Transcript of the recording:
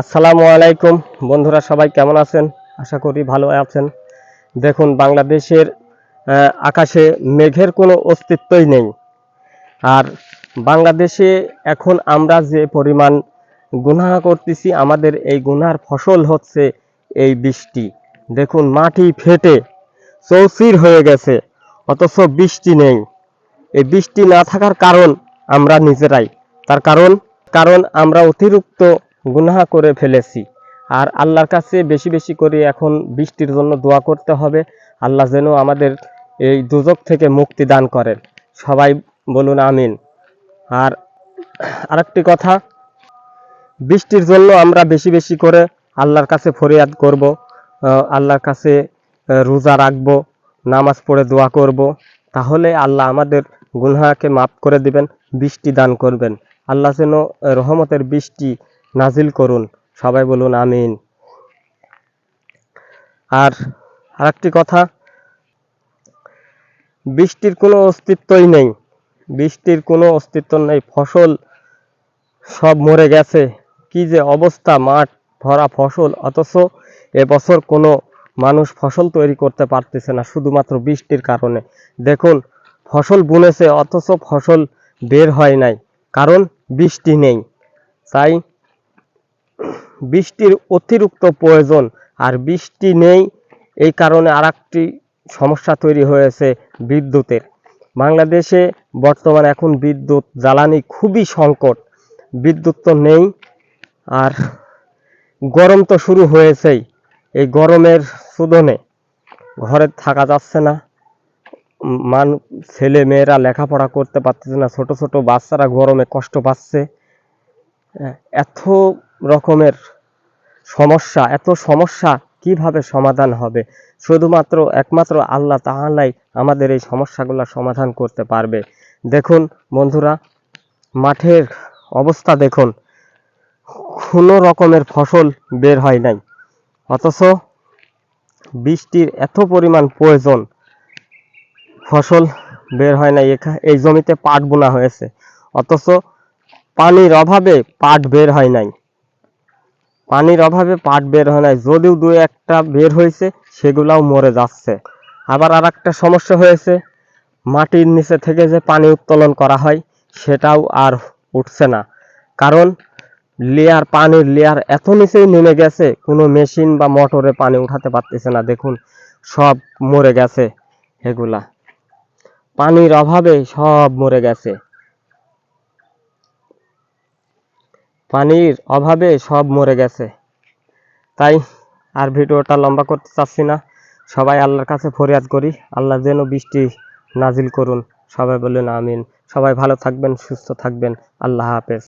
আসসালামু আলাইকুম। বন্ধুরা, সবাই কেমন আছেন? আশা করি ভালো আছেন। দেখুন, বাংলাদেশের আকাশে মেঘের কোনো অস্তিত্বই নেই। আর বাংলাদেশে এখন আমরা যে পরিমাণ গুনাহ করতেছি, আমাদের এই গুনার ফসল হচ্ছে এই বৃষ্টি। দেখুন, মাটি ফেটে চৌচির হয়ে গেছে, অথচ বৃষ্টি নেই। এই বৃষ্টি না থাকার কারণ আমরা নিজেরাই। তার কারণ কারণ আমরা অতিরিক্ত গুনাহ করে ফেলেছি। আর আল্লাহর কাছে বেশি বেশি করে এখন বৃষ্টির জন্য দোয়া করতে হবে। আল্লাহ যেন আমাদের এই দুজক থেকে মুক্তি দান করেন। সবাই বলুন আমিন। আর আরেকটি কথা, বৃষ্টির জন্য আমরা বেশি বেশি করে আল্লাহর কাছে ফরিয়াদ করব আল্লাহর কাছে রোজা রাখব, নামাজ পড়ে দোয়া করব। তাহলে আল্লাহ আমাদের গুনহাকে মাফ করে দিবেন, বৃষ্টি দান করবেন। আল্লাহ যেন রহমতের বৃষ্টি নাজিল করুন। সবাই বলুন আমিন। আর আরেকটি কথা, বৃষ্টির কোনো অস্তিত্বই নেই। বৃষ্টির কোনো অস্তিত্ব নেই। ফসল সব মরে গেছে। কি যে অবস্থা মাঠ ভরা ফসল, অথচ এবছর কোনো মানুষ ফসল তৈরি করতে পারতেছে না, শুধুমাত্র বৃষ্টির কারণে। দেখুন, ফসল বুনেছে, অথচ ফসল বের হয় নাই, কারণ বৃষ্টি নেই। তাই বৃষ্টির অতিরিক্ত প্রয়োজন আর বৃষ্টি নেই, এই কারণে আরেকটি সমস্যা তৈরি হয়েছে বিদ্যুতের। বাংলাদেশে বর্তমানে এখন বিদ্যুৎ জ্বালানি খুবই সংকট। বিদ্যুৎ তো নেই আর গরম তো শুরু হয়েছেই, এই গরমের সুদনে ঘরে থাকা যাচ্ছে না, মান ছেলে মেয়েরা লেখাপড়া করতে পারতেছে না, ছোট ছোট বাচ্চারা গরমে কষ্ট পাচ্ছে। এত রকমের সমস্যা, এত সমস্যা কীভাবে সমাধান হবে? শুধুমাত্র, একমাত্র আল্লাহ তাআলাই আমাদের এই সমস্যাগুলো সমাধান করতে পারবে। দেখুন বন্ধুরা, মাঠের অবস্থা দেখুন। কোনো রকমের ফসল বের হয় নাই। অথচ বৃষ্টির এত পরিমাণ প্রয়োজন, ফসল বের হয় নাই। এই জমিতে পাট বোনা হয়েছে। অথচ পানির অভাবে পাট বের হয় নাই। পানির অভাবে পাট বের হয় নাই। যদিও দু একটা বের হয়েছে, সেগুলাও মরে যাচ্ছে। আবার আর একটা সমস্যা হয়েছে, মাটির নিচে থেকে যে পানি উত্তোলন করা হয়, সেটাও আর উঠছে না। কারণ লেয়ার, পানির লেয়ার এত নিচেই নেমে গেছে, কোনো মেশিন বা মোটরে পানি উঠাতে পারতেছে না। দেখুন, সব মরে গেছে এগুলা। পানির অভাবে সব মরে গেছে। পানির অভাবে সব মরে গেছে। তাই আর ভিডিওটা লম্বা করতে চাচ্ছি না। সবাই আল্লাহর কাছে ফরিয়াদ করি, আল্লাহ যেন বৃষ্টি নাজিল করুন। সবাই বললেন আমিন। সবাই ভালো থাকবেন, সুস্থ থাকবেন। আল্লাহ হাফেজ।